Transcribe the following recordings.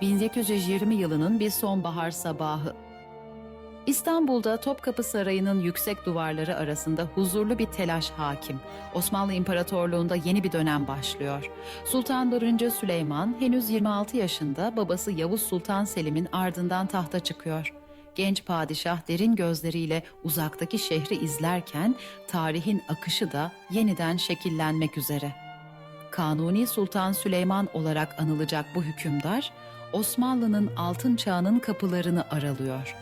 1820 yılının bir sonbahar sabahı. İstanbul'da Topkapı Sarayı'nın yüksek duvarları arasında huzurlu bir telaş hakim. Osmanlı İmparatorluğu'nda yeni bir dönem başlıyor. Sultan 1. Süleyman henüz 26 yaşında babası Yavuz Sultan Selim'in ardından tahta çıkıyor. Genç padişah derin gözleriyle uzaktaki şehri izlerken tarihin akışı da yeniden şekillenmek üzere. Kanuni Sultan Süleyman olarak anılacak bu hükümdar, Osmanlı'nın altın çağının kapılarını aralıyor.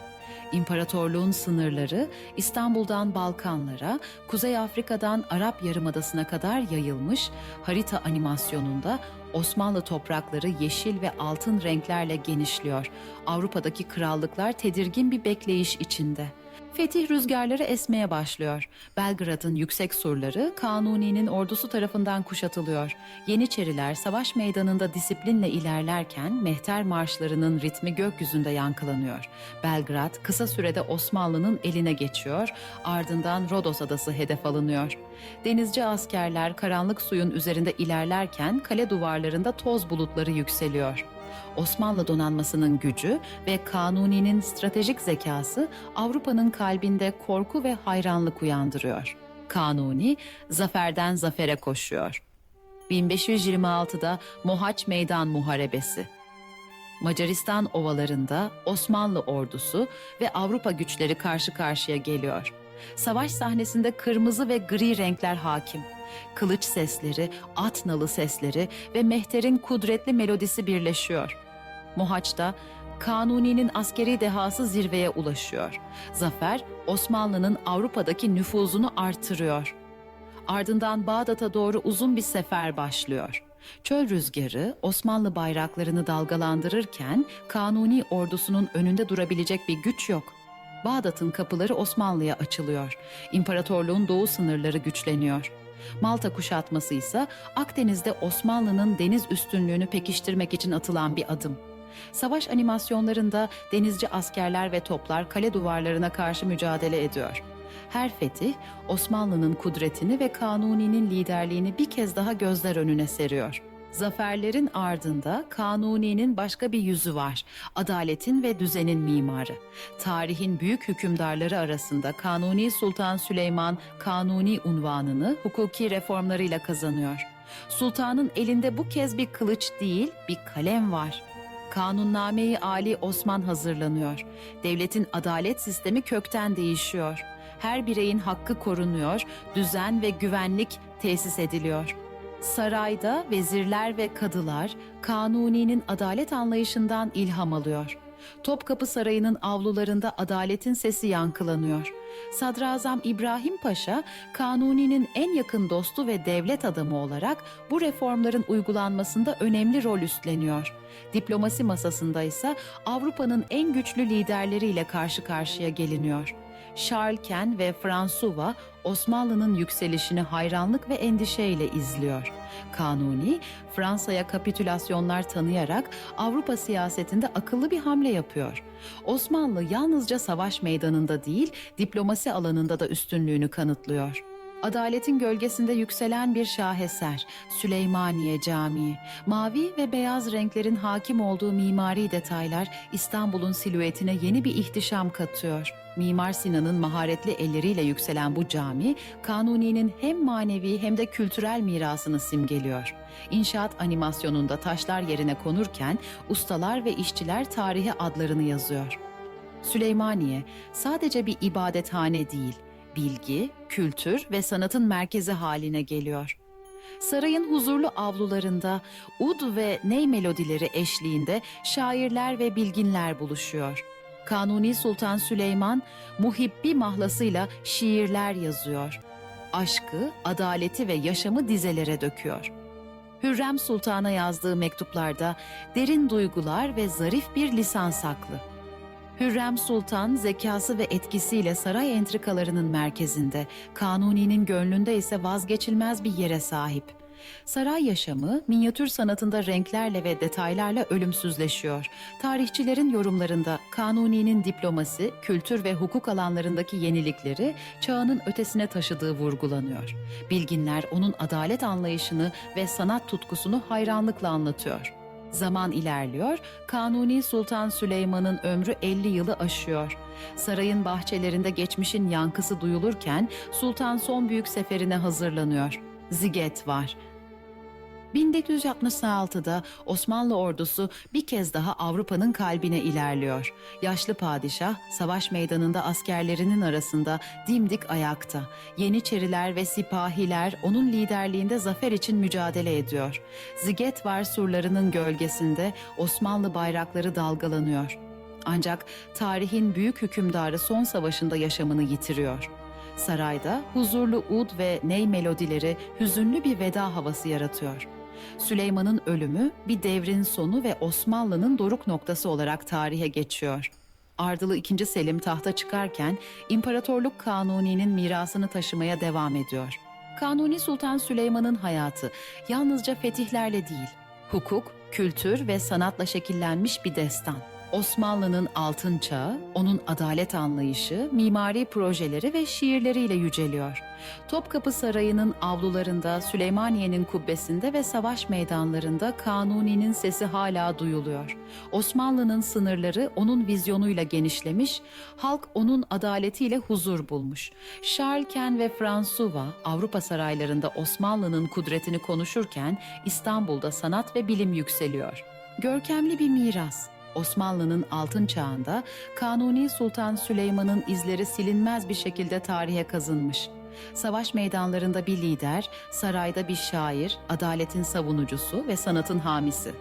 İmparatorluğun sınırları İstanbul'dan Balkanlara, Kuzey Afrika'dan Arap Yarımadası'na kadar yayılmış harita animasyonunda Osmanlı toprakları yeşil ve altın renklerle genişliyor. Avrupa'daki krallıklar tedirgin bir bekleyiş içinde. Fetih rüzgarları esmeye başlıyor. Belgrad'ın yüksek surları Kanuni'nin ordusu tarafından kuşatılıyor. Yeniçeriler savaş meydanında disiplinle ilerlerken mehter marşlarının ritmi gökyüzünde yankılanıyor. Belgrad kısa sürede Osmanlı'nın eline geçiyor, ardından Rodos adası hedef alınıyor. Denizci askerler karanlık suyun üzerinde ilerlerken kale duvarlarında toz bulutları yükseliyor. Osmanlı donanmasının gücü ve Kanuni'nin stratejik zekası Avrupa'nın kalbinde korku ve hayranlık uyandırıyor. Kanuni zaferden zafere koşuyor. 1526'da Mohaç Meydan Muharebesi. Macaristan ovalarında Osmanlı ordusu ve Avrupa güçleri karşı karşıya geliyor. Savaş sahnesinde kırmızı ve gri renkler hakim. Kılıç sesleri, at nalı sesleri ve mehterin kudretli melodisi birleşiyor. Mohaç'ta Kanuni'nin askeri dehası zirveye ulaşıyor. Zafer Osmanlı'nın Avrupa'daki nüfuzunu artırıyor. Ardından Bağdat'a doğru uzun bir sefer başlıyor. Çöl rüzgarı Osmanlı bayraklarını dalgalandırırken Kanuni ordusunun önünde durabilecek bir güç yok. Bağdat'ın kapıları Osmanlı'ya açılıyor. İmparatorluğun doğu sınırları güçleniyor. Malta kuşatması ise Akdeniz'de Osmanlı'nın deniz üstünlüğünü pekiştirmek için atılan bir adım. Savaş animasyonlarında denizci askerler ve toplar kale duvarlarına karşı mücadele ediyor. Her fetih Osmanlı'nın kudretini ve Kanuni'nin liderliğini bir kez daha gözler önüne seriyor. Zaferlerin ardında Kanuni'nin başka bir yüzü var. Adaletin ve düzenin mimarı. Tarihin büyük hükümdarları arasında Kanuni Sultan Süleyman Kanuni unvanını hukuki reformlarıyla kazanıyor. Sultanın elinde bu kez bir kılıç değil, bir kalem var. Kanunname-i Ali Osman hazırlanıyor. Devletin adalet sistemi kökten değişiyor. Her bireyin hakkı korunuyor, düzen ve güvenlik tesis ediliyor. Sarayda vezirler ve kadılar Kanuni'nin adalet anlayışından ilham alıyor. Topkapı Sarayı'nın avlularında adaletin sesi yankılanıyor. Sadrazam İbrahim Paşa, Kanuni'nin en yakın dostu ve devlet adamı olarak bu reformların uygulanmasında önemli rol üstleniyor. Diplomasi masasında ise Avrupa'nın en güçlü liderleriyle karşı karşıya geliniyor. Şarlken ve Fransuva Osmanlı'nın yükselişini hayranlık ve endişeyle izliyor. Kanuni, Fransa'ya kapitülasyonlar tanıyarak Avrupa siyasetinde akıllı bir hamle yapıyor. Osmanlı yalnızca savaş meydanında değil, diplomasi alanında da üstünlüğünü kanıtlıyor. Adaletin gölgesinde yükselen bir şaheser, Süleymaniye Camii. Mavi ve beyaz renklerin hakim olduğu mimari detaylar İstanbul'un silüetine yeni bir ihtişam katıyor. Mimar Sinan'ın maharetli elleriyle yükselen bu cami, Kanuni'nin hem manevi hem de kültürel mirasını simgeliyor. İnşaat animasyonunda taşlar yerine konurken ustalar ve işçiler tarihe adlarını yazıyor. Süleymaniye sadece bir ibadethane değil, bilgi, kültür ve sanatın merkezi haline geliyor. Sarayın huzurlu avlularında ud ve ney melodileri eşliğinde şairler ve bilginler buluşuyor. Kanuni Sultan Süleyman muhibbi mahlasıyla şiirler yazıyor. Aşkı, adaleti ve yaşamı dizelere döküyor. Hürrem Sultan'a yazdığı mektuplarda derin duygular ve zarif bir lisan saklı. Hürrem Sultan zekası ve etkisiyle saray entrikalarının merkezinde, Kanuni'nin gönlünde ise vazgeçilmez bir yere sahip. Saray yaşamı minyatür sanatında renklerle ve detaylarla ölümsüzleşiyor. Tarihçilerin yorumlarında Kanuni'nin diplomasi, kültür ve hukuk alanlarındaki yenilikleri çağının ötesine taşıdığı vurgulanıyor. Bilginler onun adalet anlayışını ve sanat tutkusunu hayranlıkla anlatıyor. Zaman ilerliyor, Kanuni Sultan Süleyman'ın ömrü 50 yılı aşıyor. Sarayın bahçelerinde geçmişin yankısı duyulurken Sultan son büyük seferine hazırlanıyor. Ziget var. 1466'da Osmanlı ordusu bir kez daha Avrupa'nın kalbine ilerliyor. Yaşlı padişah savaş meydanında askerlerinin arasında dimdik ayakta. Yeniçeriler ve sipahiler onun liderliğinde zafer için mücadele ediyor. Zigetvar surlarının gölgesinde Osmanlı bayrakları dalgalanıyor. Ancak tarihin büyük hükümdarı son savaşında yaşamını yitiriyor. Sarayda huzurlu ud ve ney melodileri hüzünlü bir veda havası yaratıyor. Süleyman'ın ölümü bir devrin sonu ve Osmanlı'nın doruk noktası olarak tarihe geçiyor. Ardılı II. Selim tahta çıkarken İmparatorluk Kanuni'nin mirasını taşımaya devam ediyor. Kanuni Sultan Süleyman'ın hayatı yalnızca fetihlerle değil, hukuk, kültür ve sanatla şekillenmiş bir destan. Osmanlı'nın altın çağı, onun adalet anlayışı, mimari projeleri ve şiirleriyle yüceliyor. Topkapı Sarayı'nın avlularında, Süleymaniye'nin kubbesinde ve savaş meydanlarında Kanuni'nin sesi hala duyuluyor. Osmanlı'nın sınırları onun vizyonuyla genişlemiş, halk onun adaletiyle huzur bulmuş. Charleken ve Fransuva Avrupa saraylarında Osmanlı'nın kudretini konuşurken İstanbul'da sanat ve bilim yükseliyor. Görkemli bir miras. Osmanlı'nın altın çağında Kanuni Sultan Süleyman'ın izleri silinmez bir şekilde tarihe kazınmış. Savaş meydanlarında bir lider, sarayda bir şair, adaletin savunucusu ve sanatın hamisi.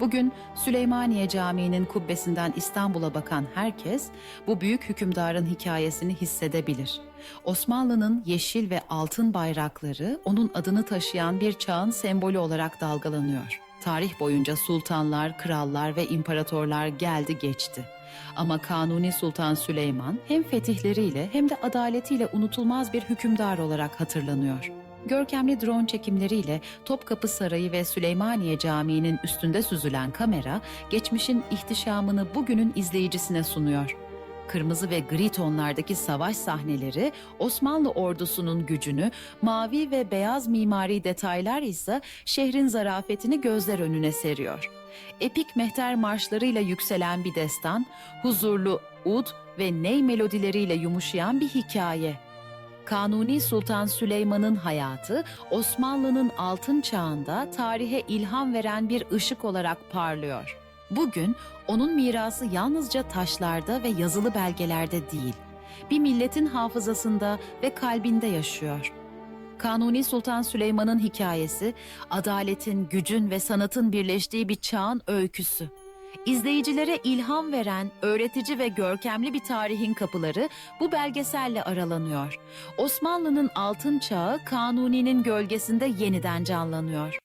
Bugün Süleymaniye Camii'nin kubbesinden İstanbul'a bakan herkes bu büyük hükümdarın hikayesini hissedebilir. Osmanlı'nın yeşil ve altın bayrakları onun adını taşıyan bir çağın sembolü olarak dalgalanıyor. Tarih boyunca sultanlar, krallar ve imparatorlar geldi geçti. Ama Kanuni Sultan Süleyman hem fetihleriyle hem de adaletiyle unutulmaz bir hükümdar olarak hatırlanıyor. Görkemli drone çekimleriyle Topkapı Sarayı ve Süleymaniye Camii'nin üstünde süzülen kamera, geçmişin ihtişamını bugünün izleyicisine sunuyor. Kırmızı ve gri tonlardaki savaş sahneleri Osmanlı ordusunun gücünü, mavi ve beyaz mimari detaylar ise şehrin zarafetini gözler önüne seriyor. Epik mehter marşlarıyla yükselen bir destan, huzurlu ud ve ney melodileriyle yumuşayan bir hikaye. Kanuni Sultan Süleyman'ın hayatı Osmanlı'nın altın çağında tarihe ilham veren bir ışık olarak parlıyor. Bugün onun mirası yalnızca taşlarda ve yazılı belgelerde değil, bir milletin hafızasında ve kalbinde yaşıyor. Kanuni Sultan Süleyman'ın hikayesi, adaletin, gücün ve sanatın birleştiği bir çağın öyküsü. İzleyicilere ilham veren, öğretici ve görkemli bir tarihin kapıları bu belgeselle aralanıyor. Osmanlı'nın altın çağı Kanuni'nin gölgesinde yeniden canlanıyor.